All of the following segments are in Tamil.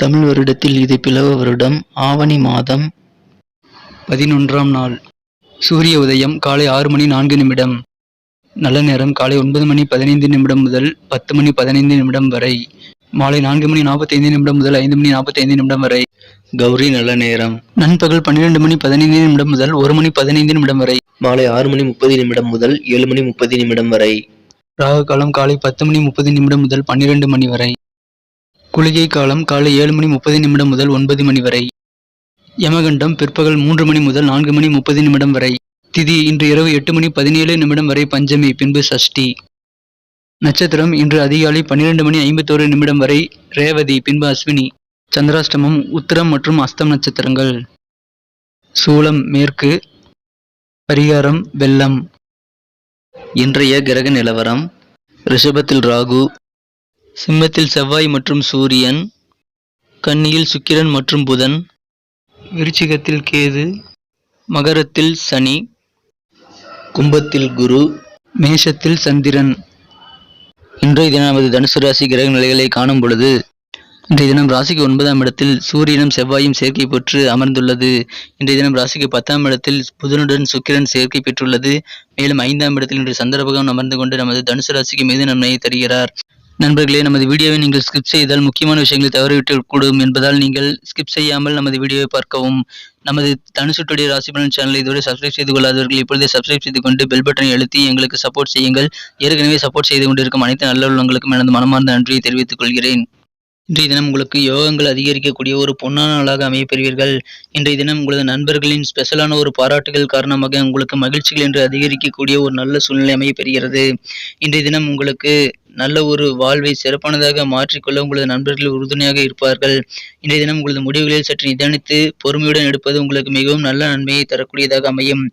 தமிழ் வருடத்தில் இது பிளவ வருடம் ஆவணி மாதம் பதினொன்றாம் நாள். சூரிய உதயம் காலை ஆறு மணி நான்கு நிமிடம். நல்ல நேரம் காலை ஒன்பது மணி பதினைந்து நிமிடம் முதல் பத்து மணி பதினைந்து நிமிடம் வரை. மாலை நான்கு மணி நாற்பத்தைந்து நிமிடம் முதல் ஐந்து மணி நாற்பத்தைந்து நிமிடம் வரை. கௌரி நல்ல நேரம். நண்பகல் பன்னிரண்டு மணி பதினைந்து நிமிடம் முதல் ஒரு மணி பதினைந்து நிமிடம் வரை. மாலை ஆறு மணி முப்பது நிமிடம் முதல் ஏழு மணி முப்பது நிமிடம் வரை. ராகு காலம் காலை பத்து மணி முப்பது நிமிடம் முதல் பன்னிரண்டு மணி வரை. குளிகை காலம் காலை ஏழு மணி முப்பது நிமிடம் முதல் ஒன்பது மணி வரை. யமகண்டம் பிற்பகல் மூன்று மணி முதல் நான்கு மணி முப்பது நிமிடம் வரை. திதி இன்று இரவு எட்டு மணி பதினேழு நிமிடம் வரை பஞ்சமி பின்பு சஷ்டி. நட்சத்திரம் இன்று அதிகாலை பன்னிரண்டு மணி ஐம்பத்தோரு நிமிடம் வரை ரேவதி பின்பு அஸ்வினி. சந்திராஷ்டமம் உத்திரம் மற்றும் அஸ்தம் நட்சத்திரங்கள். சூலம் மேற்கு. பரிகாரம் வெள்ளம். இன்றைய கிரக நிலவரம் ரிஷபத்தில் ராகு சிம்மத்தில் செவ்வாய் மற்றும் சூரியன் கன்னியில் சுக்கிரன் மற்றும் புதன் விருச்சிகத்தில் கேது மகரத்தில் சனி கும்பத்தில் குரு மேஷத்தில் சந்திரன். இன்றைய தினம் நமது தனுசு ராசி கிரக நிலைகளை காணும் பொழுது இன்றைய தினம் ராசிக்கு ஒன்பதாம் இடத்தில் சூரியனும் செவ்வாயும் சேர்க்கை பெற்று அமர்ந்துள்ளது. இன்றைய தினம் ராசிக்கு பத்தாம் இடத்தில் புதனுடன் சுக்கிரன் சேர்க்கை பெற்றுள்ளது. மேலும் ஐந்தாம் இடத்தில் இன்று சந்திர பகவான் அமர்ந்து கொண்டு நமது தனுசு ராசிக்கு மீது நன்மையை தருகிறார். நண்பர்களே நமது வீடியோவை நீங்கள் ஸ்கிப் செய்தால் முக்கியமான விஷயங்களை தவறிவிடக்கூடும் என்பதால் நீங்கள் ஸ்கிப் செய்யாமல் நமது வீடியோவை பார்க்கவும். நமது தனுசுட்டுடைய டுடே ராசி பலன் சேனலை இதுவரை சப்ஸ்கிரைப் செய்து கொள்ளாதவர்கள் இப்பொழுதே சப்ஸ்கிரைப் செய்து கொண்டு பெல் பட்டனை அழுத்தி எங்களுக்கு சப்போர்ட் செய்யுங்கள். ஏற்கனவே சப்போர்ட் செய்து கொண்டிருக்கும் அனைத்து நல்ல உள்ளவங்களுக்கும் எனது மனமார்ந்த நன்றியை தெரிவித்துக் கொள்கிறேன். இன்றைய தினம் உங்களுக்கு யோகங்கள் அதிகரிக்கக்கூடிய ஒரு பொன்னான நாளாக அமையப்பெறுவீர்கள். இன்றைய தினம் உங்களது நண்பர்களின் ஸ்பெஷலான ஒரு பாராட்டுகள் காரணமாக உங்களுக்கு மகிழ்ச்சிகள் என்று அதிகரிக்கக்கூடிய ஒரு நல்ல சூழ்நிலை அமையப்பெறுகிறது. இன்றைய தினம் உங்களுக்கு நல்ல ஒரு வாழ்வை சிறப்பானதாக மாற்றிக்கொள்ள உங்களது நண்பர்கள் உறுதுணையாக இருப்பார்கள். இன்றைய தினம் உங்களது முடிவுகளில் சற்று நிதானித்து பொறுமையுடன் எடுப்பது உங்களுக்கு மிகவும் நல்ல நன்மையை தரக்கூடியதாக அமையும்.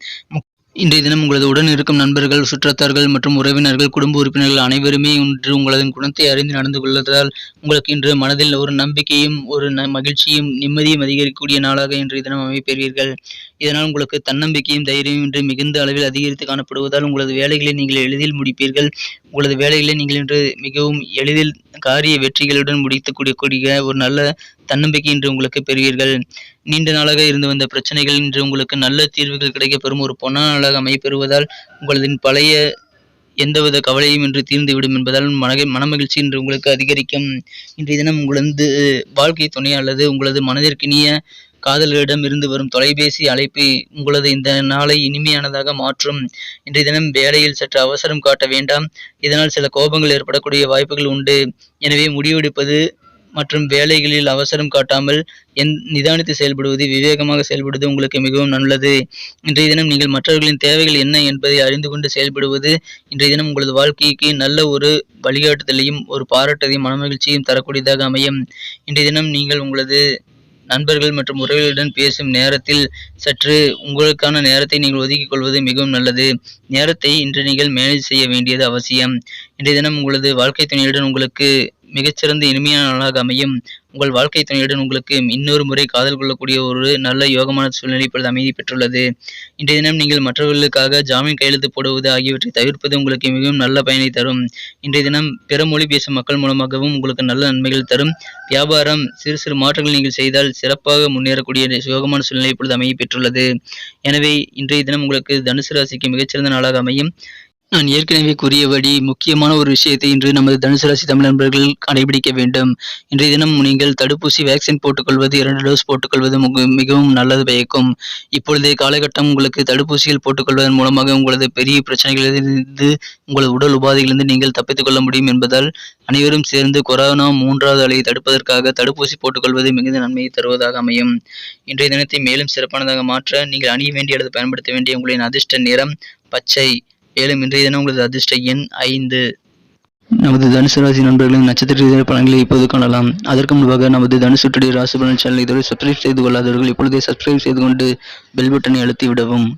இன்றைய தினம் உங்களது உடன் இருக்கும் நண்பர்கள் சுற்றத்தார்கள் மற்றும் உறவினர்கள் குடும்ப உறுப்பினர்கள் அனைவருமே இன்று உங்களது குணத்தை அறிந்து நடந்து கொள்வதால் உங்களுக்கு இன்று மனதில் ஒரு நம்பிக்கையும் ஒரு ந- மகிழ்ச்சியும் நிம்மதியும் அதிகரிக்கக்கூடிய நாளாக இன்றைய தினம் அமைப்பெறுவீர்கள் இதனால் உங்களுக்கு தன்னம்பிக்கையும் தைரியமும் இன்று மிகுந்த அளவில் அதிகரித்து காணப்படுவதால் உங்களது வேலைகளை நீங்கள் எளிதில் முடிப்பீர்கள். உங்களது வேலைகளை நீங்கள் இன்று மிகவும் எளிதில் காரிய வெற்றிகளுடன் முடித்துக்கூடிய கூடிய ஒரு நல்ல தன்னம்பிக்கை இன்று உங்களுக்கு பெறுவீர்கள். நீண்ட நாளாக இருந்து வந்த பிரச்சனைகள் இன்று உங்களுக்கு நல்ல தீர்வுகள் கிடைக்கப்பெறும் ஒரு பொன்னான நாளாக அமைப்பெறுவதால் உங்களது பழைய எந்தவித கவலையும் இன்று தீர்ந்துவிடும் என்பதால் மன மனமகிழ்ச்சி இன்று உங்களுக்கு அதிகரிக்கும். இன்றைய தினம் உங்களது வாழ்க்கை துணை அல்லது உங்களது மனதிற்கினிய காதலரிடம் இருந்து வரும் தொலைபேசி அழைப்பு உங்களது இந்த நாளை இனிமையானதாக மாற்றும். இன்றைய தினம் வேலையில் சற்று அவசரம் காட்ட வேண்டாம். இதனால் சில கோபங்கள் ஏற்படக்கூடிய வாய்ப்புகள் உண்டு. எனவே முடிவெடுப்பது மற்றும் வேலைகளில் அவசரம் காட்டாமல் என் நிதானித்து செயல்படுவது விவேகமாக செயல்படுவது உங்களுக்கு மிகவும் நல்லது. இன்றைய தினம் நீங்கள் மற்றவர்களின் தேவைகள் என்ன என்பதை அறிந்து கொண்டு செயல்படுவது இன்றைய தினம் உங்களது வாழ்க்கைக்கு நல்ல ஒரு வழிகாட்டுதலையும் ஒரு பாராட்டதையும் மனமகிழ்ச்சியும் தரக்கூடியதாக அமையும். இன்றைய தினம் நீங்கள் உங்களது நண்பர்கள் மற்றும் உறவினர்களுடன் பேசும் நேரத்தில் சற்று உங்களுக்கான நேரத்தை நீங்கள் ஒதுக்கிக் கொள்வது மிகவும் நல்லது. நேரத்தை இன்று நீங்கள் மேனேஜ் செய்ய வேண்டியது அவசியம். இன்றைய தினம் உங்களது வாழ்க்கை துணையுடன் உங்களுக்கு மிகச்சிறந்த இனிமையான நாளாக அமையும். உங்கள் வாழ்க்கை துணையுடன் உங்களுக்கு இன்னொரு முறை காதல் கொள்ளக்கூடிய ஒரு நல்ல யோகமான சூழ்நிலை இப்பொழுது அமைதி பெற்றுள்ளது. இன்றைய தினம் நீங்கள் மற்றவர்களுக்காக ஜாமீன் கையெழுத்து போடுவது ஆகியவற்றை தவிர்ப்பது உங்களுக்கு மிகவும் நல்ல பயனை தரும். இன்றைய தினம் பிற மொழி பேசும் மக்கள் மூலமாகவும் உங்களுக்கு நல்ல நன்மைகள் தரும். வியாபாரம் சிறு சிறு மாற்றங்கள் நீங்கள் செய்தால் சிறப்பாக முன்னேறக்கூடிய யோகமான சூழ்நிலை இப்பொழுது அமைய பெற்றுள்ளது. எனவே இன்றைய தினம் உங்களுக்கு தனுசு ராசிக்கு மிகச்சிறந்த நாளாக அமையும். நான் ஏற்கனவே கூறியபடி முக்கியமான ஒரு விஷயத்தை இன்று நமது தனுசு ராசி தமிழ் நண்பர்கள் கடைபிடிக்க வேண்டும். இன்றைய தினம் நீங்கள் தடுப்பூசி வேக்சின் போட்டுக்கொள்வது இரண்டு டோஸ் போட்டுக்கொள்வது மிகவும் நல்லது பயக்கும். இப்பொழுதைய காலகட்டம் உங்களுக்கு தடுப்பூசிகள் போட்டுக்கொள்வதன் மூலமாக உங்களது பெரிய பிரச்சனைகளிலிருந்து உங்களது உடல் உபாதைகளிலிருந்து நீங்கள் தப்பித்துக் கொள்ள முடியும் என்பதால் அனைவரும் சேர்ந்து கொரோனா மூன்றாவது அலையை தடுப்பதற்காக தடுப்பூசி போட்டுக்கொள்வது மிகுந்த நன்மையை தருவதாக அமையும். இன்றைய தினத்தை மேலும் சிறப்பானதாக மாற்ற நீங்கள் அணிய வேண்டிய அல்லது பயன்படுத்த வேண்டிய உங்களின் அதிர்ஷ்ட நிறம் பச்சை. மேலும் இன்றைய தினம் உங்களது அதிர்ஷ்ட எண் ஐந்து. நமது தனுசு ராசி நண்பர்களின் நட்சத்திர பலன்களை இப்போது காணலாம். அதற்கு முன்பாக நமது தனுசு ராசி பலன் சேனலை இதுவரை சப்ஸ்கிரைப் செய்து கொள்ளாதவர்கள் இப்பொழுதே சப்ஸ்கிரைப் செய்து கொண்டு பெல் பட்டனை அழுத்தி விடவும்.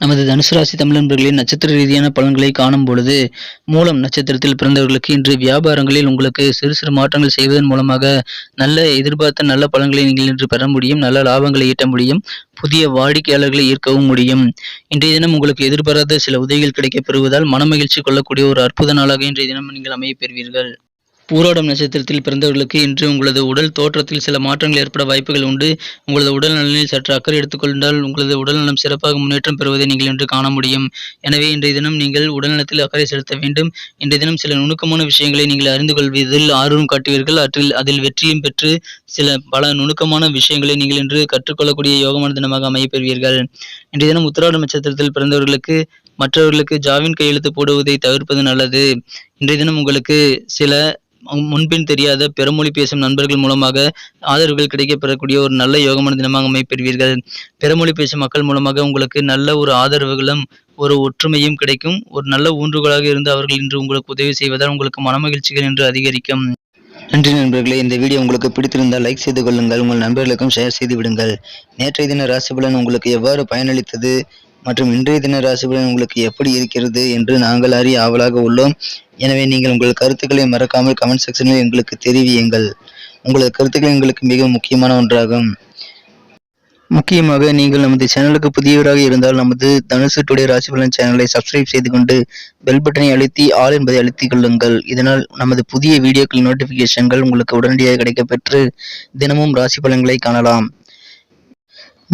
நமது தனுசு ராசி தமிழன்பர்களின் நட்சத்திர ரீதியான பலன்களை காணும் பொழுது மூலம் நட்சத்திரத்தில் பிறந்தவர்களுக்கு இன்று வியாபாரங்களில் உங்களுக்கு சிறு சிறு மாற்றங்கள் செய்வதன் மூலமாக நல்ல எதிர்பார்த்த நல்ல பலன்களை நீங்கள் இன்று பெற முடியும் நல்ல லாபங்களை ஈட்ட முடியும் புதிய வாடிக்கையாளர்களை ஈர்க்கவும் முடியும். இன்றைய தினம் உங்களுக்கு எதிர்பாராத சில உதவிகள் கிடைக்கப் பெறுவதால் மனமகிழ்ச்சி கொள்ளக்கூடிய ஒரு அற்புத நாளாக இன்றைய தினம் நீங்கள் அமையப் பெறுவீர்கள். பூராடம் நட்சத்திரத்தில் பிறந்தவர்களுக்கு இன்று உங்களது உடல் தோற்றத்தில் சில மாற்றங்கள் ஏற்பட வாய்ப்புகள் உண்டு. உங்களது உடல் நலனில் சற்று அக்கறை எடுத்துக்கொண்டால் உங்களது உடல் நலம் சிறப்பாக முன்னேற்றம் பெறுவதை நீங்கள் இன்று காண முடியும். எனவே இன்றைய தினம் நீங்கள் உடல்நலத்தில் அக்கறை செலுத்த வேண்டும். இன்றைய தினம் சில நுணுக்கமான விஷயங்களை நீங்கள் அறிந்து கொள்வதில் ஆர்வம் காட்டுவீர்கள். அற்றில் அதில் வெற்றியும் பெற்று சில பல நுணுக்கமான விஷயங்களை நீங்கள் இன்று கற்றுக்கொள்ளக்கூடிய யோகமான தினமாக அமையப் பெறுவீர்கள் இன்றைய தினம் உத்திராடம் நட்சத்திரத்தில் பிறந்தவர்களுக்கு மற்றவர்களுக்கு ஜாமீன் கையெழுத்து போடுவதை தவிர்ப்பது நல்லது. இன்றைய தினம் உங்களுக்கு சில முன்பின் தெரியாத பிறமொழி பேசும் நண்பர்கள் மூலமாக ஆதரவுகள் கிடைக்கப்பெறக்கூடிய ஒரு நல்ல யோகமான தினமாக அமைப்பெறுவீர்கள். பிறமொழி பேசும் மக்கள் மூலமாக உங்களுக்கு நல்ல ஒரு ஆதரவுகளும் ஒரு ஒற்றுமையும் கிடைக்கும். ஒரு நல்ல ஊன்றுகோலாக இருந்து அவர்கள் இன்று உங்களுக்கு உதவி செய்வதால் உங்களுக்கு மனமகிழ்ச்சிகள் என்று அதிகரிக்கும். நன்றி நண்பர்களே இந்த வீடியோ உங்களுக்கு பிடித்திருந்தால் லைக் செய்து கொள்ளுங்கள். உங்கள் நண்பர்களுக்கும் ஷேர் செய்து விடுங்கள். நேற்றைய தின ராசி பலன் உங்களுக்கு எவ்வாறு பயனளித்தது? மற்றும் இன்றைய தின ராசி பலன் உங்களுக்கு எப்படி இருக்கிறது என்று நாங்கள் அறிய ஆவலாக உள்ளோம். எனவே நீங்கள் உங்கள் கருத்துக்களை மறக்காமல் கமெண்ட் செக்ஷனில் எங்களுக்கு தெரிவியுங்கள். உங்களது கருத்துக்கள் எங்களுக்கு மிக முக்கியமான ஒன்றாகும். முக்கியமாக நீங்கள் நமது சேனலுக்கு புதியவராக இருந்தால் நமது தனுசு டுடே ராசி பலன் சேனலை சப்ஸ்கிரைப் செய்து கொண்டு பெல் பட்டனை அழுத்தி ஆல் என்பதை அழுத்திக் கொள்ளுங்கள். இதனால் நமது புதிய வீடியோக்கள் நோட்டிபிகேஷன்கள் உங்களுக்கு உடனடியாக கிடைக்கப்பெற்று தினமும் ராசி பலன்களை காணலாம்.